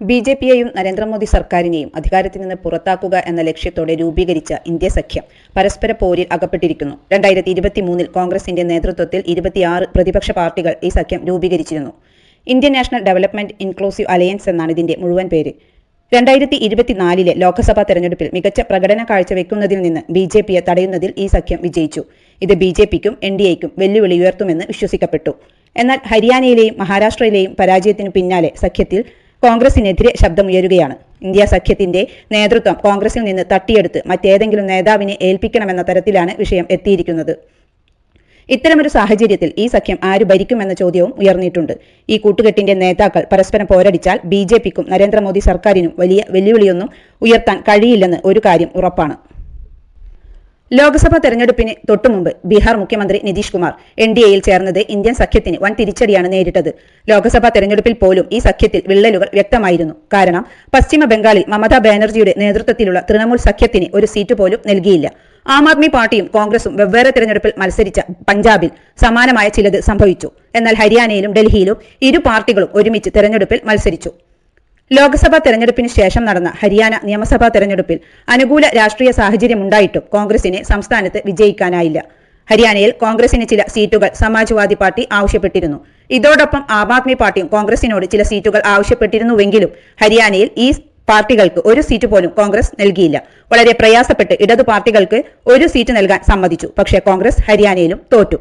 B J പിയെയും Narendra Modi സർക്കാരിനെയും അധികാരത്തിൽ നിന്ന് പുറത്താക്കുക എന്ന ലക്ഷ്യത്തോടെ രൂപീകരിച്ച ഇന്ത്യ സഖ്യം പരസ്പര പോരിൽ അകപ്പെട്ടിരിക്കുന്നു. രണ്ടായിരത്തി ഇരുപത്തി മൂന്നിൽ കോൺഗ്രസിന്റെ നേതൃത്വത്തിൽ ഇരുപത്തിയാറ് പ്രതിപക്ഷ പാർട്ടികൾ ഈ സഖ്യം രൂപീകരിച്ചിരുന്നു. Indian National Development Inclusive Alliance എന്നാണ് ഇതിന്റെ മുഴുവൻ പേര്. രണ്ടായിരത്തി ഇരുപത്തിനാലിലെ ലോക്സഭാ തെരഞ്ഞെടുപ്പിൽ മികച്ച പ്രകടനം കാഴ്ചവെക്കുന്നതിൽ നിന്ന് ബി ജെ പിയെ തടയുന്നതിൽ ഈ സഖ്യം വിജയിച്ചു. ഇത് ബി ജെ പിക്കും എൻ ഡി എക്കും വെല്ലുവിളി ഉയർത്തുമെന്ന് വിശ്വസിക്കപ്പെട്ടു. എന്നാൽ ഹരിയാനയിലെയും മഹാരാഷ്ട്രയിലെയും പരാജയത്തിനു പിന്നാലെ സഖ്യത്തിൽ കോൺഗ്രസിനെതിരെ ശബ്ദമുയരുകയാണ്. ഇന്ത്യ സഖ്യത്തിന്റെ നേതൃത്വം കോൺഗ്രസിൽ നിന്ന് തട്ടിയെടുത്ത് മറ്റേതെങ്കിലും നേതാവിനെ ഏൽപ്പിക്കണമെന്ന തരത്തിലാണ് വിഷയം എത്തിയിരിക്കുന്നത്. ഇത്തരമൊരു സാഹചര്യത്തിൽ ഈ സഖ്യം ആര് ഭരിക്കുമെന്ന ചോദ്യവും ഉയർന്നിട്ടുണ്ട്. ഈ കൂട്ടുകെട്ടിന്റെ നേതാക്കൾ പരസ്പരം പോരടിച്ചാൽ ബി ജെ പിക്കും നരേന്ദ്രമോദി സർക്കാരിനും വലിയ വെല്ലുവിളിയൊന്നും ഉയർത്താൻ കഴിയില്ലെന്ന് ഒരു കാര്യം ഉറപ്പാണ്. ലോക്സഭാ തെരഞ്ഞെടുപ്പിന് തൊട്ടുമുമ്പ് ബീഹാർ മുഖ്യമന്ത്രി നിതീഷ് കുമാർ എൻ ഡി എയിൽ ചേർന്നത് ഇന്ത്യൻ സഖ്യത്തിന് വൻ തിരിച്ചടിയാണ് നേരിട്ടത്. ലോക്സഭാ തെരഞ്ഞെടുപ്പിൽ പോലും ഈ സഖ്യത്തിൽ വിള്ളലുകൾ വ്യക്തമായിരുന്നു. കാരണം പശ്ചിമ ബംഗാളിൽ മമതാ ബാനർജിയുടെ നേതൃത്വത്തിലുള്ള തൃണമൂൽ സഖ്യത്തിന് ഒരു സീറ്റ് പോലും നൽകിയില്ല. ആം ആദ്മി പാർട്ടിയും കോൺഗ്രസും വെവ്വേറെ തെരഞ്ഞെടുപ്പിൽ മത്സരിച്ച പഞ്ചാബിൽ സമാനമായ ചിലത് സംഭവിച്ചു. എന്നാൽ ഹരിയാനയിലും ഡൽഹിയിലും ഇരു പാർട്ടികളും ഒരുമിച്ച് തെരഞ്ഞെടുപ്പിൽ മത്സരിച്ചു. ലോക്സഭാ തെരഞ്ഞെടുപ്പിന് ശേഷം നടന്ന ഹരിയാന നിയമസഭാ തെരഞ്ഞെടുപ്പിൽ അനുകൂല രാഷ്ട്രീയ സാഹചര്യം ഉണ്ടായിട്ടും കോൺഗ്രസിനെ സംസ്ഥാനത്ത് വിജയിക്കാനായില്ല. ഹരിയാനയിൽ കോൺഗ്രസിന് ചില സീറ്റുകൾ സമാജ്വാദി പാർട്ടി ആവശ്യപ്പെട്ടിരുന്നു. ഇതോടൊപ്പം ആം ആദ്മി പാർട്ടിയും കോൺഗ്രസിനോട് ചില സീറ്റുകൾ ആവശ്യപ്പെട്ടിരുന്നുവെങ്കിലും ഹരിയാനയിൽ ഈ പാർട്ടികൾക്ക് ഒരു സീറ്റ് പോലും കോൺഗ്രസ് നൽകിയില്ല. വളരെ പ്രയാസപ്പെട്ട് ഇടതു പാർട്ടികൾക്ക് ഒരു സീറ്റ് നൽകാൻ സമ്മതിച്ചു. പക്ഷേ കോൺഗ്രസ് ഹരിയാനയിലും തോറ്റു.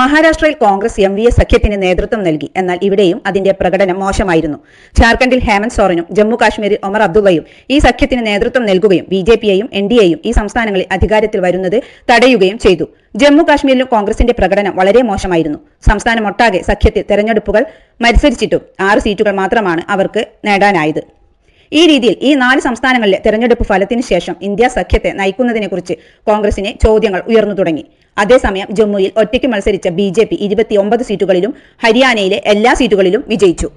മഹാരാഷ്ട്രയിൽ കോൺഗ്രസ് എം വി എ സഖ്യത്തിന് നേതൃത്വം നൽകി. എന്നാൽ ഇവിടെയും അതിന്റെ പ്രകടനം മോശമായിരുന്നു. ജാർഖണ്ഡിൽ ഹേമന്ത് സോറനും ജമ്മു കാശ്മീരിൽ ഒമർ അബ്ദുള്ളയും ഈ സഖ്യത്തിന് നേതൃത്വം നൽകുകയും ബി ജെ പിയെയും എൻ ഡി എയും ഈ സംസ്ഥാനങ്ങളിൽ അധികാരത്തിൽ വരുന്നത് തടയുകയും ചെയ്തു. ജമ്മു കാശ്മീരിലും കോൺഗ്രസിന്റെ പ്രകടനം വളരെ മോശമായിരുന്നു. സംസ്ഥാനമൊട്ടാകെ സഖ്യത്തിൽ തെരഞ്ഞെടുപ്പുകൾ മത്സരിച്ചിട്ടും ആറ് സീറ്റുകൾ മാത്രമാണ് അവർക്ക് നേടാനായത്. ഈ രീതിയിൽ ഈ നാല് സംസ്ഥാനങ്ങളിലെ തെരഞ്ഞെടുപ്പ് ഫലത്തിന് ശേഷം ഇന്ത്യ സഖ്യത്തെ നയിക്കുന്നതിനെക്കുറിച്ച് കോൺഗ്രസിന് ചോദ്യങ്ങൾ ഉയർന്നു തുടങ്ങി. അതേസമയം ജമ്മുവിൽ ഒറ്റയ്ക്ക് മത്സരിച്ച ബി ജെ പി ഇരുപത്തിയൊമ്പത് സീറ്റുകളിലും ഹരിയാനയിലെ എല്ലാ സീറ്റുകളിലും വിജയിച്ചു.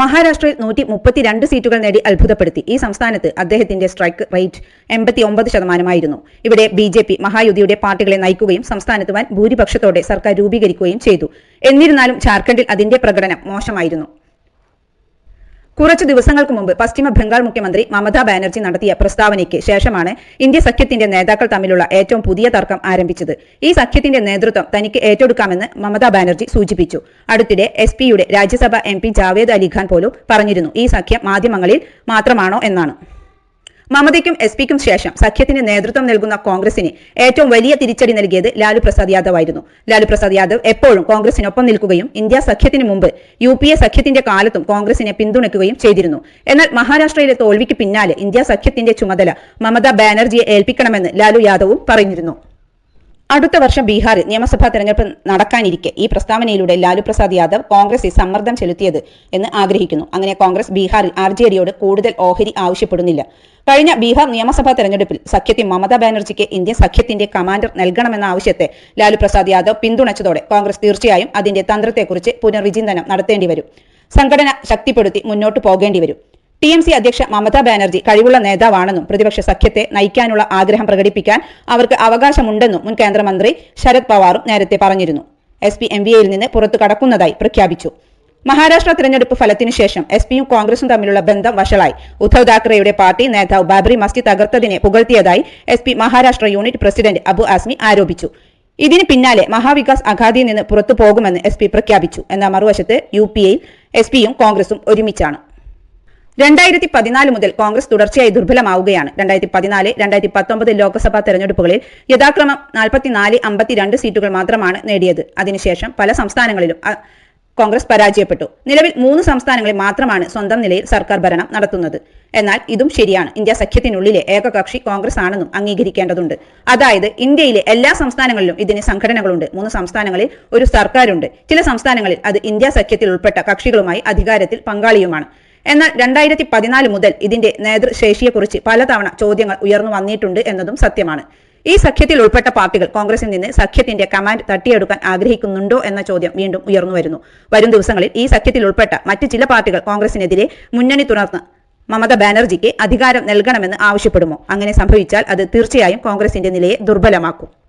മഹാരാഷ്ട്രയിൽ നൂറ്റി മുപ്പത്തിരണ്ട് സീറ്റുകൾ നേടി അത്ഭുതപ്പെടുത്തി. ഈ സംസ്ഥാനത്ത് അദ്ദേഹത്തിന്റെ സ്ട്രൈക്ക് റേറ്റ് എൺപത്തി ഒമ്പത് ശതമാനമായിരുന്നു. ഇവിടെ ബി ജെ പി മഹായുതിയുടെ പാർട്ടികളെ നയിക്കുകയും സംസ്ഥാനത്ത് വൻ ഭൂരിപക്ഷത്തോടെ സർക്കാർ രൂപീകരിക്കുകയും ചെയ്തു. എന്നിരുന്നാലും ജാർഖണ്ഡിൽ അതിന്റെ പ്രകടനം മോശമായിരുന്നു. കുറച്ചു ദിവസങ്ങൾക്ക് മുമ്പ് പശ്ചിമ ബംഗാൾ മുഖ്യമന്ത്രി മമതാ ബാനർജി നടത്തിയ പ്രസ്താവനയ്ക്ക് ശേഷമാണ് ഇന്ത്യ സഖ്യത്തിന്റെ നേതാക്കൾ തമ്മിലുള്ള ഏറ്റവും പുതിയ തർക്കം ആരംഭിച്ചത്. ഈ സഖ്യത്തിന്റെ നേതൃത്വം തനിക്ക് ഏറ്റെടുക്കാമെന്ന് മമതാ ബാനർജി സൂചിപ്പിച്ചു. അടുത്തിടെ എസ് പിയുടെ രാജ്യസഭ എം പി ജാവേദ് അലിഖാൻ പോലും പറഞ്ഞിരുന്നു ഈ സഖ്യം മാധ്യമങ്ങളിൽ മാത്രമാണോ എന്നാണ്. മമതയ്ക്കും എസ് പിക്കും ശേഷം സഖ്യത്തിന് നേതൃത്വം നൽകുന്ന കോൺഗ്രസിന് ഏറ്റവും വലിയ തിരിച്ചടി നൽകിയത് ലാലു പ്രസാദ് യാദവ് ആയിരുന്നു ലാലു പ്രസാദ് യാദവ് എപ്പോഴും കോൺഗ്രസിനൊപ്പം നിൽക്കുകയും ഇന്ത്യ സഖ്യത്തിന് മുമ്പ് യു പി എ സഖ്യത്തിന്റെ കാലത്തും കോൺഗ്രസിനെ പിന്തുണയ്ക്കുകയും ചെയ്തിരുന്നു. എന്നാൽ മഹാരാഷ്ട്രയിലെ തോൽവിക്ക് പിന്നാലെ ഇന്ത്യ സഖ്യത്തിന്റെ ചുമതല മമത ബാനർജിയെ ഏൽപ്പിക്കണമെന്ന് ലാലു യാദവും പറഞ്ഞിരുന്നു അടുത്ത വർഷം ബീഹാറിൽ നിയമസഭാ തെരഞ്ഞെടുപ്പ് നടക്കാനിരിക്കെ ഈ പ്രസ്താവനയിലൂടെ ലാലു പ്രസാദ് യാദവ് കോൺഗ്രസിൽ സമ്മർദ്ദം ചെലുത്തിയത് എന്ന് ആഗ്രഹിക്കുന്നു. അങ്ങനെ കോൺഗ്രസ് ബീഹാറിൽ ആർ കൂടുതൽ ഓഹരി ആവശ്യപ്പെടുന്നില്ല. കഴിഞ്ഞ ബീഹാർ നിയമസഭാ തെരഞ്ഞെടുപ്പിൽ സഖ്യത്തിൽ മമതാ ബാനർജിക്ക് ഇന്ത്യൻ സഖ്യത്തിന്റെ കമാൻഡർ നൽകണമെന്ന ആവശ്യത്തെ ലാലു പ്രസാദ് യാദവ് പിന്തുണച്ചതോടെ കോൺഗ്രസ് തീർച്ചയായും അതിന്റെ തന്ത്രത്തെക്കുറിച്ച് പുനർവിചിന്തനം നടത്തേണ്ടി വരും. സംഘടന ശക്തിപ്പെടുത്തി മുന്നോട്ട് പോകേണ്ടി വരും. ടി എം സി അധ്യക്ഷ മമതാ ബാനർജി കഴിവുള്ള നേതാവാണെന്നും പ്രതിപക്ഷ സഖ്യത്തെ നയിക്കാനുള്ള ആഗ്രഹം പ്രകടിപ്പിക്കാൻ അവർക്ക് അവകാശമുണ്ടെന്നും മുൻ കേന്ദ്രമന്ത്രി ശരത് പവാറും നേരത്തെ പറഞ്ഞിരുന്നു. എസ് പി എം വി എയിൽ നിന്ന് പുറത്തു കടക്കുന്നതായി പ്രഖ്യാപിച്ചു. മഹാരാഷ്ട്ര തെരഞ്ഞെടുപ്പ് ഫലത്തിനു ശേഷം എസ് പിയും കോൺഗ്രസും തമ്മിലുള്ള ബന്ധം വഷളായി. ഉദ്ധവ് താക്കറെയുടെ പാർട്ടി നേതാവ് ബാബറി മസ്ജിദ് തകർത്തതിനെ പുകഴ്ത്തിയതായി S P Maharashtra unit president Abu Azmi ആരോപിച്ചു. ഇതിന് പിന്നാലെ മഹാവികാസ് അഘാദിയിൽ നിന്ന് പുറത്തു പോകുമെന്ന് എസ് പ്രഖ്യാപിച്ചു. എന്നാൽ മറുവശത്ത് യു പി എയിൽ എസ് പിയും കോൺഗ്രസും ഒരുമിച്ചാണ്. രണ്ടായിരത്തി പതിനാല് മുതൽ കോൺഗ്രസ് തുടർച്ചയായി ദുർബലമാവുകയാണ്. രണ്ടായിരത്തി പതിനാല് രണ്ടായിരത്തി പത്തൊമ്പത് ലോക്സഭാ തെരഞ്ഞെടുപ്പുകളിൽ യഥാക്രമം നാൽപ്പത്തിനാല് അമ്പത്തിരണ്ട് സീറ്റുകൾ മാത്രമാണ് നേടിയത്. അതിനുശേഷം പല സംസ്ഥാനങ്ങളിലും കോൺഗ്രസ് പരാജയപ്പെട്ടു. നിലവിൽ മൂന്ന് സംസ്ഥാനങ്ങളിൽ മാത്രമാണ് സ്വന്തം നിലയിൽ സർക്കാർ ഭരണം നടത്തുന്നത്. എന്നാൽ ഇതും ശരിയാണ്. ഇന്ത്യ സഖ്യത്തിനുള്ളിലെ ഏകകക്ഷി കോൺഗ്രസ് ആണെന്നും അംഗീകരിക്കേണ്ടതുണ്ട്. അതായത് ഇന്ത്യയിലെ എല്ലാ സംസ്ഥാനങ്ങളിലും ഇതിന് സംഘടനകളുണ്ട്. മൂന്ന് സംസ്ഥാനങ്ങളിൽ ഒരു സർക്കാരുണ്ട്. ചില സംസ്ഥാനങ്ങളിൽ അത് ഇന്ത്യ സഖ്യത്തിൽ ഉൾപ്പെട്ട കക്ഷികളുമായി അധികാരത്തിൽ പങ്കാളിയുമാണ്. എന്നാൽ രണ്ടായിരത്തി പതിനാല് മുതൽ ഇതിന്റെ നേതൃശേഷിയെക്കുറിച്ച് പലതവണ ചോദ്യങ്ങൾ ഉയർന്നു വന്നിട്ടുണ്ട് എന്നതും സത്യമാണ്. ഈ സഖ്യത്തിൽ ഉൾപ്പെട്ട പാർട്ടികൾ കോൺഗ്രസിൽ നിന്ന് സഖ്യത്തിന്റെ കമാൻഡ് തട്ടിയെടുക്കാൻ ആഗ്രഹിക്കുന്നുണ്ടോ എന്ന ചോദ്യം വീണ്ടും ഉയർന്നു വരുന്നു. വരും ദിവസങ്ങളിൽ ഈ സഖ്യത്തിൽ ഉൾപ്പെട്ട മറ്റ് ചില പാർട്ടികൾ കോൺഗ്രസിനെതിരെ മുന്നണി തുറന്ന് മമത ബാനർജിക്ക് അധികാരം നൽകണമെന്ന് ആവശ്യപ്പെടുമോ? അങ്ങനെ സംഭവിച്ചാൽ അത് തീർച്ചയായും കോൺഗ്രസിന്റെ നിലയെ ദുർബലമാക്കും.